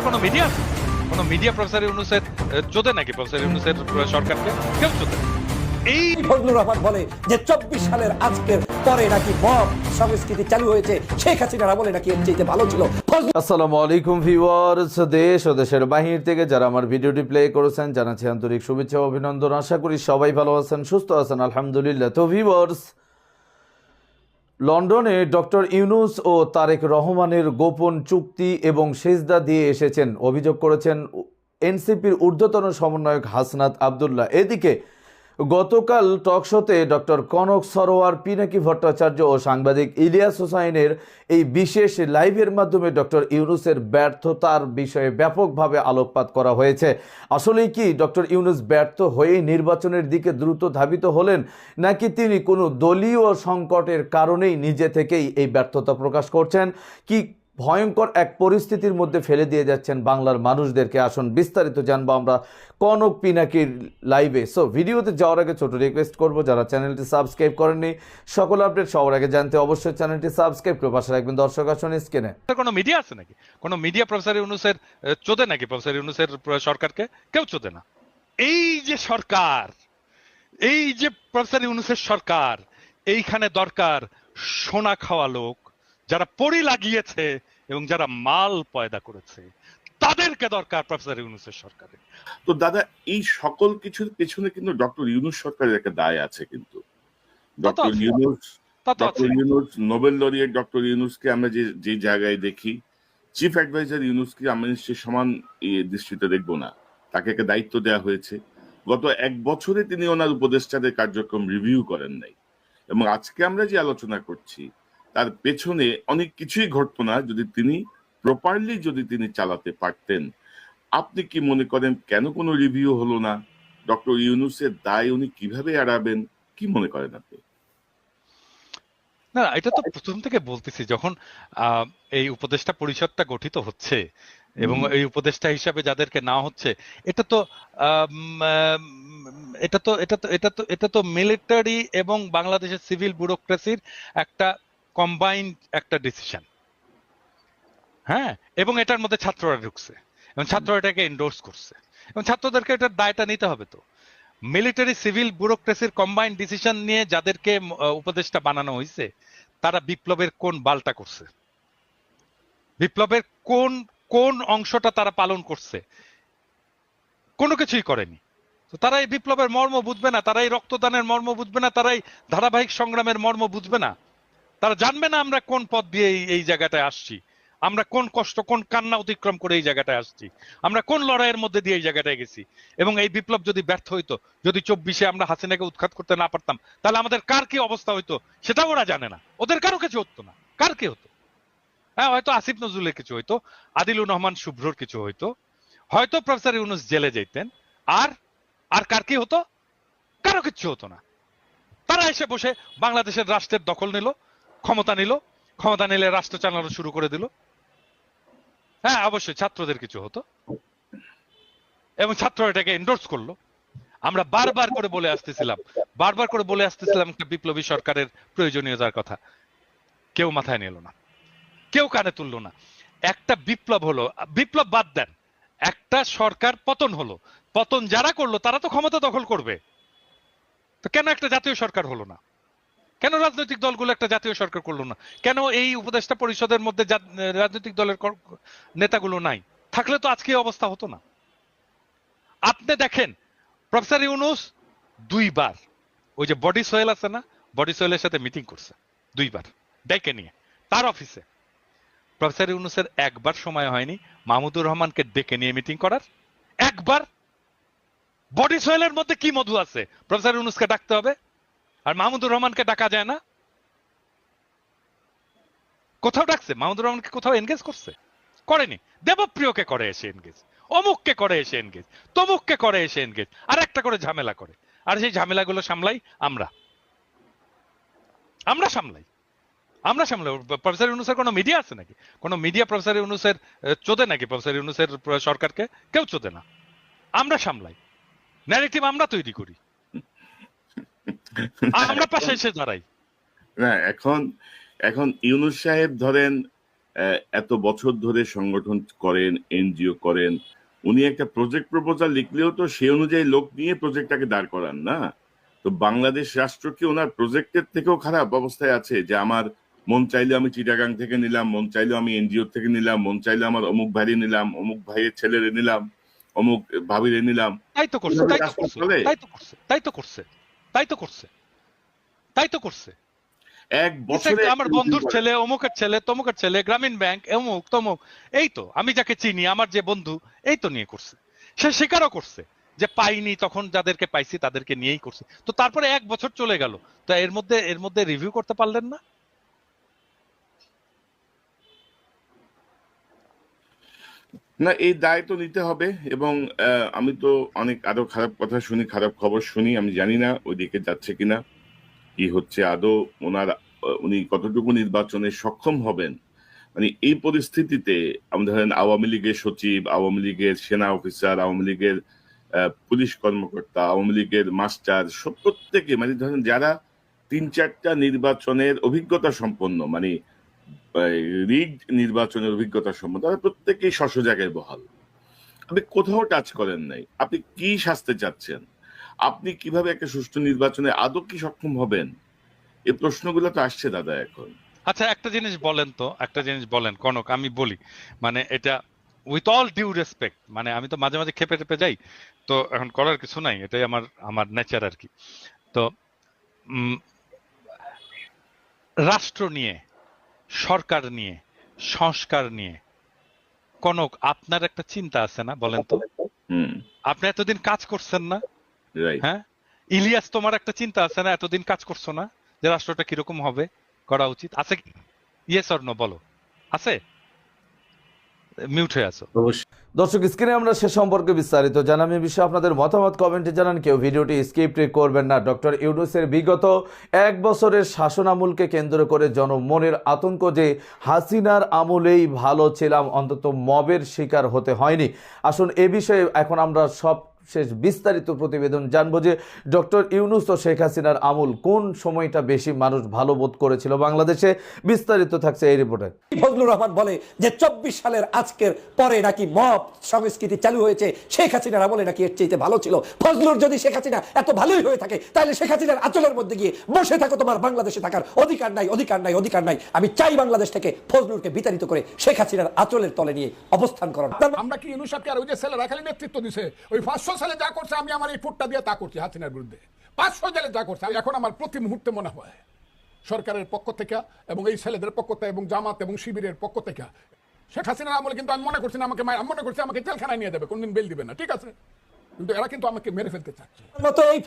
ইউনুসের কোনো মিডিয়া আছে কোনো মিডিয়া প্রফেসর ইউনুসের চোদে নাকি প্রফেসর ইউনুসের সরকারকে? কেউ চোদে এই ফজলুর রহমান বলে যে চব্বিশ সালের আজকের পরে নাকি মব সংস্কৃতি চালু হয়েছে শেখ হাসিনারা বলে নাকি এর চাইতে ভালো ছিল। আসসালামু আলাইকুম ভিউয়ার্স দেশ ও দেশের বাহির থেকে যারা আমার ভিডিওটি প্লে করেছেন জানাচ্ছি আন্তরিক শুভেচ্ছা অভিনন্দন। আশা করি সবাই ভালো আছেন সুস্থ আছেন আলহামদুলিল্লাহ। তো ভিউয়ার্স লন্ডনে ডক্টর ইউনুস ও তারেক রহমানের গোপন চুক্তি এবং সেজদা দিয়ে এসেছেন। অভিযোগ করেছেন এনসিপির ঊর্ধ্বতন সমন্বয়ক হাসনাত আবদুল্লাহ। এদিকে গতকাল টকশোতে ডক্টর কনক সরোয়ার, পিনাকি ভট্টাচার্য ও সাংবাদিক ইলিয়াস হোসাইনের এই বিশেষ লাইভের মাধ্যমে ডক্টর ইউনুসের ব্যর্থতার বিষয়ে ব্যাপকভাবে আলোকপাত করা হয়েছে। আসলেই কি ডক্টর ইউনুস ব্যর্থ হয়েই নির্বাচনের দিকে দ্রুত ধাবিত হলেন, নাকি তিনি কোনো দলীয় সংকটের কারণেই নিজে থেকেই এই ব্যর্থতা প্রকাশ করছেন? কি ভয়ঙ্কর এক পরিস্থিতির মধ্যে ফেলে দিয়ে যাচ্ছেন বাংলার মানুষদেরকে। আসুন বিস্তারিত জানব আমরা কনক পিনাকির লাইভে সো ভিডিওতে যাওয়ার আগে ছোট রিকোয়েস্ট করব, যারা চ্যানেলটি সাবস্ক্রাইব করেননি, সকল আপডেট সবার আগে জানতে অবশ্যই চ্যানেলটি সাবস্ক্রাইব করে পাশে রাখবেন। দর্শক, আসুন স্ক্রিনে কোনো মিডিয়া আছে নাকি? কোনো মিডিয়া প্রফেসর ইউনুসের চোদে নাকি? প্রফেসর ইউনুসের সরকারকে? কেউ চোদে না। এই যে সরকার, এই যে প্রফেসর ইউনুসের সরকার, এইখানে দরকার সোনা খাওয়া লোক, যারা পরি লাগিয়েছে এবং যারা মাল পয়দা করেছে তাদেরকে দরকার প্রফেসর ইউনুসের সরকারের তো দাদা এই সকল কিছুর পেছনে কিন্তু ডক্টর ইউনুস সরকারের একটা দায় আছে কিন্তু। Doctor Yunus doctor Yunus Nobel laureate doctor ইউনুসকে আমরা যে যে জায়গায় দেখি চিফ অ্যাডভাইজার ইউনুসকে আমরা নিশ্চয়ই সমান দৃষ্টিতে দেখব না। তাকে একটা দায়িত্ব দেওয়া হয়েছে। গত এক বছরে তিনি ওনার উপদেষ্টাদের কার্যক্রম রিভিউ করেন নাই। এবং আজকে আমরা যে আলোচনা করছি তার পেছনে অনেক কিছুই ঘটতো না যদি তিনি প্রপারলি যদি তিনি চালাতে পারতেন। আপনি কি মনে করেন কেন কোনো রিভিউ হলো না? ডক্টর ইউনুসের দায় উনি কীভাবে এড়াবেন? কি মনে করেন আপনি? না এটা তো প্রথম থেকে বলতেছি যখন এই উপদেষ্টা পরিষদটা গঠিত হচ্ছে এবং এই উপদেষ্টা হিসাবে যাদেরকে না হচ্ছে এটা তো এটা তো এটা তো এটা তো এটা তো মিলিটারি এবং বাংলাদেশের সিভিল ব্যুরোক্রেসির একটা কম্বাইন্ড একটা ডিসিশন হ্যাঁ? এবং এটার মধ্যে ছাত্ররা ঢুকছে। এবং ছাত্ররা এটাকে এন্ডোর্স করছে। এবং ছাত্রদেরকে এটার দায়টা নিতে হবে তো। মিলিটারি সিভিল ব্যুরোক্রেসির কম্বাইন্ড ডিসিশন নিয়ে যাদেরকে উপদেষ্টা বানানো হয়েছে তারা বিপ্লবের কোন বালটা করছে? বিপ্লবের কোন কোন অংশটা তারা পালন করছে? কোনো কিছুই করেনি। তো তারা এই বিপ্লবের মর্ম বুঝবে না তারা এই রক্তদানের মর্ম বুঝবে না তারা এই ধারাবাহিক সংগ্রামের মর্ম বুঝবে না। তারা জানবে না আমরা কোন পথ দিয়ে এই- জায়গাটায় আসছি। আমরা কোন কষ্ট, কোন কান্না অতিক্রম করে এই জায়গাটায় আসছি। আমরা কোন লড়াইয়ের মধ্যে দিয়ে এই জায়গাটায় গেছি। এবং এই বিপ্লব যদি ব্যর্থ হইতো, যদি চব্বিশে আমরা হাসিনাকে উৎখাত করতে না পারতাম, তাহলে আমাদের কার কি অবস্থা হইতো সেটাও ওরা জানে না। ওদের কারও কিছু হতো না। কার কি হতো? হ্যাঁ হয়তো আসিফ নজরুলের কিছু হইতো, আদিলুর রহমান শুভ্রর কিছু হইতো। হয়তো প্রফেসর ইউনুস জেলে যেতেন। আর আর কার কি হতো? কারও কিচ্ছু হতো না। তারা এসে বসে বাংলাদেশের রাষ্ট্রের দখল নিল। ক্ষমতা নিল, ক্ষমতা নিলে রাষ্ট্র চালানো শুরু করে দিল। হ্যাঁ অবশ্যই ছাত্রদের কিছু হতো। এবং ছাত্র এটাকে এন্ডোর্স করল। আমরা বারবার করে বলে আসতেছিলাম, বারবার করে বলে আসতেছিলাম একটা বিপ্লবী সরকারের প্রয়োজনীয়তার কথা। কেউ মাথায় নিল না, কেউ কানে তুললো না। একটা বিপ্লব হলো, বিপ্লব বাদ দেন, একটা সরকার পতন হলো। পতন যারা করল, তারা তো ক্ষমতা দখল করবে। তো কেন একটা জাতীয় সরকার হলো না? কেন রাজনৈতিক দলগুলো একটা জাতীয় সরকার করল না? কেন এই উপদেষ্টা পরিষদের মধ্যে রাজনৈতিক দলের নেতাগুলো নাই? থাকলে তো আজকে অবস্থা হতো না। আপনি দেখেন, প্রফেসর ইউনুস দুইবার, ওই যে বডি সোয়েল আছে না, বডি সোয়েলের সাথে মিটিং করছে, দুইবার, ডেকে নিয়ে, তার অফিসে। প্রফেসর ইউনুসের একবার সময় হয়নি, মাহমুদুর রহমানকে ডেকে নিয়ে মিটিং করার। একবার বডি সোয়েলের মধ্যে কি মধু আছে? প্রফেসর ইউনুসকে ডাকতে হবে আর মাহমুদুর রহমানকে ডাকা যায় না? কোথাও ডাকছে? মাহমুদুর রহমানকে কোথাও এনগেজ করছে? করেনি। দেবপ্রিয়কে করে এসে এনগেজ অমুককে করে এসে এনগেজ তমুককে করে এসে এনগেজ আর একটা করে ঝামেলা করে। আর সেই ঝামেলাগুলো সামলাই আমরা। আমরা সামলাই। আমরা সামলাই। প্রফেসর ইউনুসের কোনো মিডিয়া আছে নাকি? কোনো মিডিয়া প্রফেসর ইউনুসের চোদে নাকি? প্রফেসর ইউনুসের সরকারকে? কেউ চোদে না। আমরা সামলাই। ন্যারেটিভ আমরা তৈরি করি। আমরা পাশে এসে দাঁড়াই। না এখন এখন ইউনুস সাহেব ধরেন এত বছর ধরে সংগঠন করেন এনজিও করেন উনি একটা প্রজেক্ট প্রপোজাল লিখলেও তো সেই অনুযায়ী লোক নিয়ে প্রজেক্টটাকে দাঁড় করান না? তো বাংলাদেশ রাষ্ট্র কি ওনার প্রজেক্টের থেকেও খারাপ অবস্থায় আছে? যে আমার মন চাইলে আমি চিটাগাং থেকে নিলাম মন চাইলে আমি এনজিও থেকে নিলাম মন চাইলে আমার অমুক ভাইরে নিলাম অমুক ভাইয়ের ছেলেরে নিলাম অমুক ভাবিরে নিলাম। তাই তো করছে তাই তো করছে তাই তো করছে। তাই তো করছে। তাই তো করছে। এক বছরে আমার বন্ধুর ছেলে অমুকের ছেলে তমুকের ছেলে গ্রামীণ ব্যাংক অমুক তমুক এই তো আমি যাকে চিনি আমার যে বন্ধু এই তো নিয়ে করছে। সে স্বীকারও করছে যে পাইনি তখন যাদেরকে পাইছি তাদেরকে নিয়েই করছে। তো তারপরে এক বছর চলে গেল। তো এর মধ্যে এর মধ্যে রিভিউ করতে পারলেন না? না, এই দায় তো নিতে হবে এবং আমি তো অনেক আরও খারাপ কথা শুনি, খারাপ খবর শুনি, আমি জানি না ওইদিকে যাচ্ছে কিনা, কি হচ্ছে আদৌ ওনার উনি কতটুকু নির্বাচনে সক্ষম হবেন? মানে এই পরিস্থিতিতে আমি ধরেন আওয়ামী লীগের সচিব, আওয়ামী লীগের সেনা অফিসার, আওয়ামী লীগের পুলিশ কর্মকর্তা, আওয়ামী লীগের মাস্টার, সব প্রত্যেকে মানে ধরেন যারা তিন চারটা নির্বাচনের অভিজ্ঞতা সম্পন্ন মানে রিগ নির্বাচনের অভিজ্ঞতা সম্বন্ধে। তারা প্রত্যেকেই শস্য বহাল। আপনি কোথাও টাচ করেন নাই। আপনি কি শাস্তে চাচ্ছেন? আপনি কীভাবে একটা সুষ্ঠু নির্বাচনে আদৌ কি সক্ষম হবেন? এই প্রশ্নগুলো তো আসছে দাদা এখন। আচ্ছা একটা জিনিস বলেন তো, একটা জিনিস বলেন, কনক, আমি বলি মানে এটা উইথ অল ডিউ রেসপেক্ট মানে আমি তো মাঝে মাঝে খেপে টেপে যাই, তো এখন করার কিছু নাই, এটাই আমার আমার নেচার আর কি। তো রাষ্ট্র নিয়ে সরকার নিয়ে সংস্কার নিয়ে। কনক আপনার একটা চিন্তা আছে না বলেন তো? আপনি এতদিন কাজ করছেন না। হ্যাঁ? ইলিয়াস তোমার একটা চিন্তা আছে না এতদিন কাজ করছ না যে রাষ্ট্রটা কীরকম হবে করা উচিত? আছে কি? ইয়েস অর নো বলো। আছে? মিউট হয়ে আছো। দর্শক স্ক্রিনে আমরা সে সম্পর্কে বিস্তারিত জানামি বিষয়ে আপনাদের মতামত কমেন্টে জানান। কেউ ভিডিওটি স্কিপ করবেন না। ডক্টর ইউনুসের বিগত এক বছরের শাসন আমলকে কেন্দ্র করে জনমনের আতঙ্ক যে হাসিনার আমলেই ভালো ছিলাম, অন্তত মবের শিকার হতে হয়নি। আসুন, এ বিষয়ে এখন আমরা সব শেষ বিস্তারিত প্রতিবেদন জানব যে ডক্টর ইউনুস ও শেখ হাসিনার আমল কোন সময়টা বেশি মানুষ ভালো বোধ করেছিল বাংলাদেশে? বিস্তারিত থাকছে এই রিপোর্টে। ফজলুর রহমান বলে যে চব্বিশ সালের আজকের পরে নাকি মব সংস্কৃতি চালু হয়েছে শেখ হাসিনার আমলে নাকি এর চাইতে ভালো ছিল। ফজলুর যদি শেখ হাসিনা এত ভালোই হয়ে থাকে তাহলে শেখ হাসিনার আচলের মধ্যে গিয়ে বসে থাকো তোমার বাংলাদেশে থাকার অধিকার নাই অধিকার নাই অধিকার নাই। আমি চাই বাংলাদেশ থেকে ফজলুরকে বিতাড়িত করে শেখ হাসিনার আচলের তলে নিয়ে অবস্থান করার। আমরা কি ইউনুস সাহেবকে আর ওই যে ছেলেরা খালি নেতৃত্ব দিছে? ওই পাঁচশো সালে যা করছে, আমি আমার এই ফুটটা দিয়ে তা করছি, হাসিনার বিরুদ্ধে। পাঁচশো সালে যা করছে এখন আমার প্রতি মুহূর্তে মনে হয়। সরকারের পক্ষ থেকে এবং এই ছেলেদের পক্ষ থেকে এবং জামাত এবং শিবিরের পক্ষ থেকে। শেখ হাসিনার আমলে কিন্তু আমি মনে করছি না, আমাকে আমি মনে করছি আমাকে জেলখানায় নিয়ে যাবে, কোনদিন বেল দিবে না, ঠিক আছে? কিন্তু এরা কিন্তু আমাকে মেরে ফেলতে চাচ্ছে। এই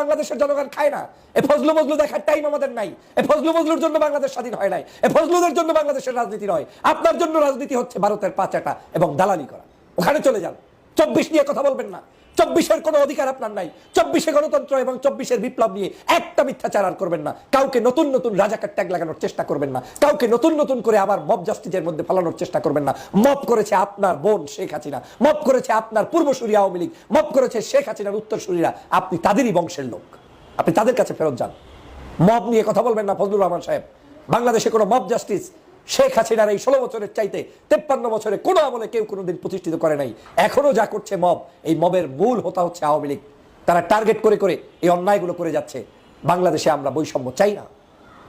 বাংলাদেশের জনগণ খায় না। ফজলু মজলু দেখার টাইম আমাদের নাই। ফজলু মজলুর জন্য বাংলাদেশ স্বাধীন হয় নাই। এই ফজলুদের জন্য বাংলাদেশের রাজনীতি নয়। আপনার জন্য রাজনীতি হচ্ছে ভারতের পাচাটা এবং দালালি করা। ওখানে চলে যান। চব্বিশ নিয়ে কথা বলবেন না। চব্বিশের কোনো অধিকার আপনার নাই। চব্বিশে গণতন্ত্র এবং চব্বিশের বিপ্লব নিয়ে একটা মিথ্যাচার আর করবেন না। কাউকে নতুন নতুন রাজাকার ট্যাগ লাগানোর চেষ্টা করবেন না। কাউকে নতুন নতুন করে আবার মব জাস্টিসের মধ্যে ফালানোর চেষ্টা করবেন না। মব করেছে আপনার বোন শেখ হাসিনা। মব করেছে আপনার পূর্বসূরি আওয়ামী লীগ। মব করেছে শেখ হাসিনার উত্তরসূরিরা। আপনি তাদেরই বংশের লোক। আপনি তাদের কাছে ফেরত যান। মব নিয়ে কথা বলবেন না ফজলুর রহমান সাহেব। বাংলাদেশে কোনো মব জাস্টিস শেখ হাসিনার এই ষোলো বছরের চাইতে তেপ্পান্ন বছরে কোনো আমলে কেউ কোনোদিন প্রতিষ্ঠিত করে নাই। এখনও যা করছে মব, এই মবের মূল হতা হচ্ছে আওয়ামী লীগ। তারা টার্গেট করে করে এই অন্যায়গুলো করে যাচ্ছে। বাংলাদেশে আমরা বৈষম্য চাই না।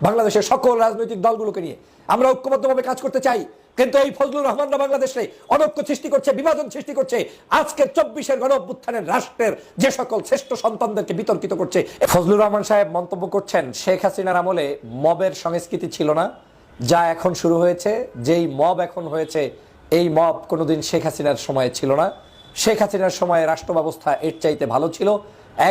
বাংলাদেশের সকল রাজনৈতিক দলগুলোকে নিয়ে আমরা ঐক্যবদ্ধভাবে কাজ করতে চাই। কিন্তু এই ফজলুর রহমানরা বাংলাদেশে অনৈক্য সৃষ্টি করছে, বিভাজন সৃষ্টি করছে। আজকের চব্বিশের গণ অভ্যুত্থানের রাষ্ট্রের যে সকল শ্রেষ্ঠ সন্তানদেরকে বিতর্কিত করছে। ফজলুর রহমান সাহেব মন্তব্য করছেন, শেখ হাসিনার আমলে মবের সংস্কৃতি ছিল না। যা এখন শুরু হয়েছে, যেই মব এখন হয়েছে, এই মব কোনোদিন শেখ হাসিনার সময়ে ছিল না। শেখ হাসিনার সময়ে রাষ্ট্র ব্যবস্থা এর চাইতে ভালো ছিল।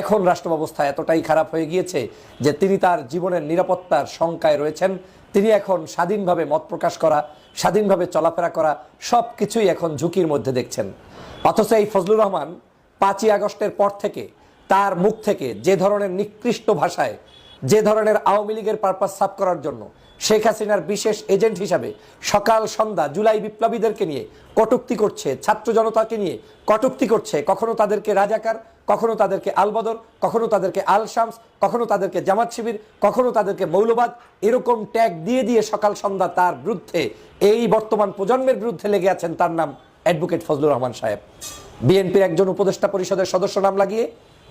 এখন রাষ্ট্র ব্যবস্থা এতটাই খারাপ হয়ে গিয়েছে যে তিনি তার জীবনের নিরাপত্তার শঙ্কায় রয়েছেন। তিনি এখন স্বাধীনভাবে মত প্রকাশ করা, স্বাধীনভাবে চলাফেরা করা সব কিছুই এখন ঝুঁকির মধ্যে দেখছেন। অথচ এই ফজলুর রহমান পাঁচই আগস্টের পর থেকে তার মুখ থেকে যে ধরনের নিকৃষ্ট ভাষায়, যে ধরনের আওয়ামী লীগের পারপাস সাফ করার জন্য শেখ হাসিনার বিশেষ এজেন্ট হিসাবে সকাল সন্ধ্যা জুলাই বিপ্লবীদেরকে নিয়ে কটুক্তি করছে, ছাত্র জনতাকে নিয়ে কটুক্তি করছে। কখনো তাদেরকে রাজাকার, কখনো তাদেরকে আলবদর, কখনো তাদেরকে আল শামস কখনো তাদেরকে জামাত শিবির, কখনো তাদেরকে মৌলবাদ, এরকম ট্যাগ দিয়ে দিয়ে সকাল সন্ধ্যা তার বিরুদ্ধে, এই বর্তমান প্রজন্মের বিরুদ্ধে লেগে আছেন তার নাম অ্যাডভোকেট ফজলুর রহমান সাহেব। বিএনপির একজন উপদেষ্টা পরিষদের সদস্য নাম লাগিয়ে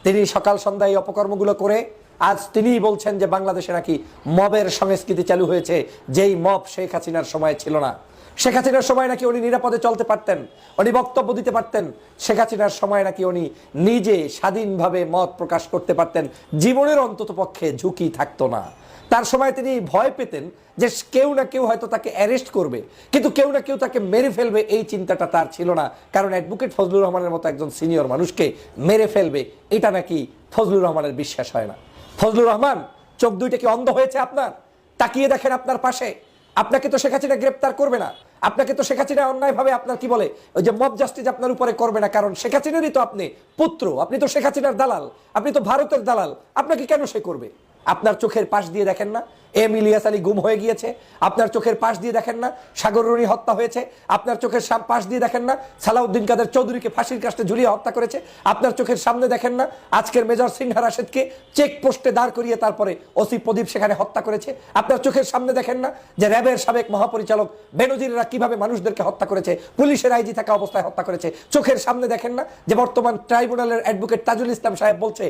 তিনি সকাল সন্ধ্যা এই অপকর্মগুলো করে আজ তিনিই বলছেন যে বাংলাদেশে নাকি মবের সংস্কৃতি চালু হয়েছে, যেই মব শেখ হাসিনার সময় ছিল না। শেখ হাসিনার সময় নাকি উনি নিরাপদে চলতে পারতেন, উনি বক্তব্য দিতে পারতেন, শেখ হাসিনার সময় নাকি উনি নিজে স্বাধীনভাবে মত প্রকাশ করতে পারতেন, জীবনের অন্তত পক্ষে ঝুঁকি থাকতো না। তার সময় তিনি ভয় পেতেন যে কেউ না কেউ হয়তো তাকে অ্যারেস্ট করবে, কিন্তু কেউ না কেউ তাকে মেরে ফেলবে, এই চিন্তাটা তার ছিল না। কারণ অ্যাডভোকেট ফজলুর রহমানের মতো একজন সিনিয়র মানুষকে মেরে ফেলবে, এটা নাকি ফজলুর রহমানের বিশ্বাস হয় না। ফজলুর রহমান, চোখ দুইটা কি অন্ধ হয়েছে আপনার? তাকিয়ে দেখেন আপনার পাশে। আপনাকে তো শেখ হাসিনা গ্রেপ্তার করবে না। আপনাকে তো শেখ হাসিনা অন্যায়ভাবে আপনার কি বলে, ওই যে মব জাস্টিস আপনার উপরে করবে না। কারণ শেখ হাসিনারই তো আপনি পুত্র, আপনি তো শেখ হাসিনার দালাল, আপনি তো ভারতের দালাল। আপনাকে কেন সে করবে? আপনার চোখের পাশ দিয়ে দেখেন না? এম ইলিয়াস আলী গুম হয়ে গিয়েছে। আপনার চোখের পাশ দিয়ে দেখেন না, সাগর রনি হত্যা হয়েছে। আপনার চোখের পাশ দিয়ে দেখেন না, সালাউদ্দিন কাদের চৌধুরীকে ফাঁসির কাস্টে ঝুলিয়ে হত্যা করেছে। আপনার চোখের সামনে দেখেন না, আজকের মেজর সিংহা রাশেদকে চেক পোস্টে দাঁড় করিয়ে তারপরে ওসি প্রদীপ সেখানে হত্যা করেছে। আপনার চোখের সামনে দেখেন না যে র্যাবের সাবেক মহাপরিচালক বেনজিররা কীভাবে মানুষদেরকে হত্যা করেছে, পুলিশের আইজি থাকা অবস্থায় হত্যা করেছে। চোখের সামনে দেখেন না যে বর্তমান ট্রাইব্যুনালের অ্যাডভোকেট তাজুল ইসলাম সাহেব বলছে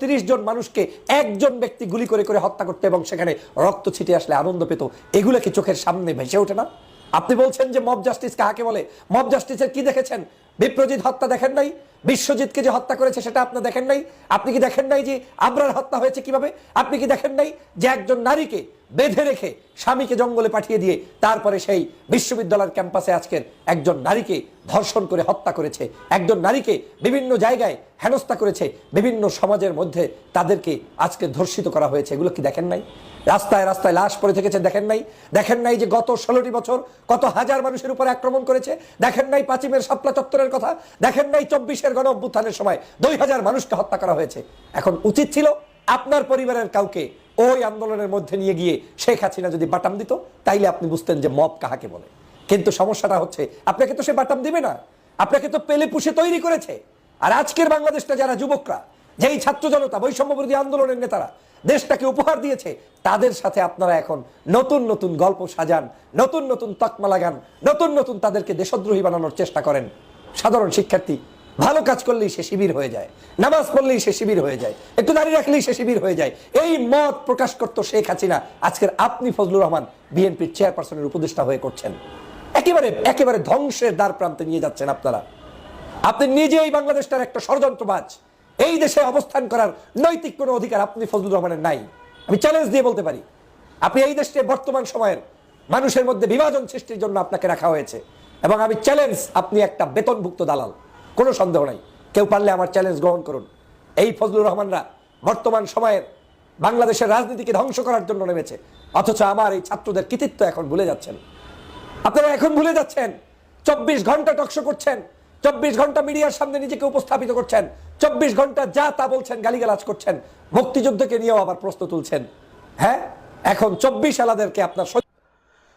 তিরিশ জন মানুষকে একজন ব্যক্তি গুলি করে করে হত্যা করতে এবং সেখানে রক্ত ছিটে আসলে আনন্দ পেত, এগুলো কি চোখের সামনে ভেসে ওঠে না? আপনি বলছেন যে মব জাস্টিস কাহাকে বলে? মব জাস্টিসের কি দেখেছেন? বিপ্রজিৎ হত্যা দেখেন নাই? বিশ্বজিৎকে যে হত্যা করেছে সেটা আপনি দেখেন নাই? আপনি কি দেখেন নাই যে আব্রার হত্যা হয়েছে কীভাবে? আপনি কি দেখেন নাই যে একজন নারীকে বেঁধে রেখে স্বামীকে জঙ্গলে পাঠিয়ে দিয়ে তারপরে সেই বিশ্ববিদ্যালয়ের ক্যাম্পাসে আজকের একজন নারীকে ধর্ষণ করে হত্যা করেছে। একজন নারীকে বিভিন্ন জায়গায় হেনস্থা করেছে। বিভিন্ন সমাজের মধ্যে তাদেরকে আজকে ধর্ষিত করা হয়েছে। এগুলো কি দেখেন নাই? রাস্তায় রাস্তায় লাশ পড়ে থেকেছে, দেখেন নাই? দেখেন নাই যে গত ষোলোটি বছর কত হাজার মানুষের উপর আক্রমণ করেছে? দেখেন নাই পাঁচিমের শাপলা চত্বরের কথা? দেখেন নাই চব্বিশের গণ অভ্যুত্থানের সময় দুই হাজার মানুষকে হত্যা করা হয়েছে। এখন উচিত ছিল আপনার পরিবারের কাউকে ওই আন্দোলনের মধ্যে নিয়ে গিয়ে শেখ হাসিনা যদি বাটাম দিত, তাইলে আপনি বুঝতেন যে মব কাহাকে বলে। কিন্তু সমস্যাটা হচ্ছে, আপনাকে তো সে বাটাম দিবে না। আপনাকে তো পেলে পুষে তৈরি করেছে। আর আজকের বাংলাদেশটা যারা যুবকরা, যেই ছাত্র জনতা বৈষম্য বিরোধী আন্দোলনের নেতারা দেশটাকে উপহার দিয়েছে, তাদের সাথে আপনারা এখন নতুন নতুন গল্প সাজান, নতুন নতুন তকমা লাগান, নতুন নতুন তাদেরকে দেশদ্রোহী বানানোর চেষ্টা করেন। সাধারণ শিক্ষার্থী ভালো কাজ করলেই সে শিবির হয়ে যায়, নামাজ পড়লেই সে শিবির হয়ে যায়, একটু দাঁড়িয়ে রাখলেই সে শিবির হয়ে যায়। এই মত প্রকাশ করতো শেখ হাসিনা। আজকের আপনি ফজলুর রহমান বিএনপির চেয়ারপারসনের উপদেষ্টা হয়ে করছেন। একেবারে একেবারে ধ্বংসের দ্বার প্রান্তে নিয়ে যাচ্ছেন আপনারা। আপনি নিজেই বাংলাদেশটার একটা ষড়যন্ত্রবাজ। এই দেশে অবস্থান করার নৈতিক কোনো অধিকার আপনি ফজলুর রহমানের নাই। আমি চ্যালেঞ্জ দিয়ে বলতে পারি, আপনি এই দেশে বর্তমান সময়ের মানুষের মধ্যে বিভাজন সৃষ্টির জন্য আপনাকে রাখা হয়েছে। এবং আমি চ্যালেঞ্জ আপনি একটা বেতনভুক্ত দালাল। কোনো সন্দেহ নাই। কেউ পারলে আমার চ্যালেঞ্জ গ্রহণ করুন। এই ফজলুর রহমানরা বর্তমান সময়ের বাংলাদেশের রাজনীতিকে ধ্বংস করার জন্য নেমেছে। অথচ আমার এই ছাত্রদের কৃতিত্ব এখন ভুলে যাচ্ছেন। আপনারা এখন ভুলে যাচ্ছেন। চব্বিশ ঘণ্টা টকশো করছেন। চব্বিশ ঘণ্টা মিডিয়ার সামনে নিজেকে উপস্থাপিত করছেন। চব্বিশ ঘণ্টা যা তা বলছেন, গালিগালাজ করছেন। মুক্তিযুদ্ধকে নিয়েও আবার প্রশ্ন তুলছেন। হ্যাঁ? এখন চব্বিশ আলাদেরকে আপনার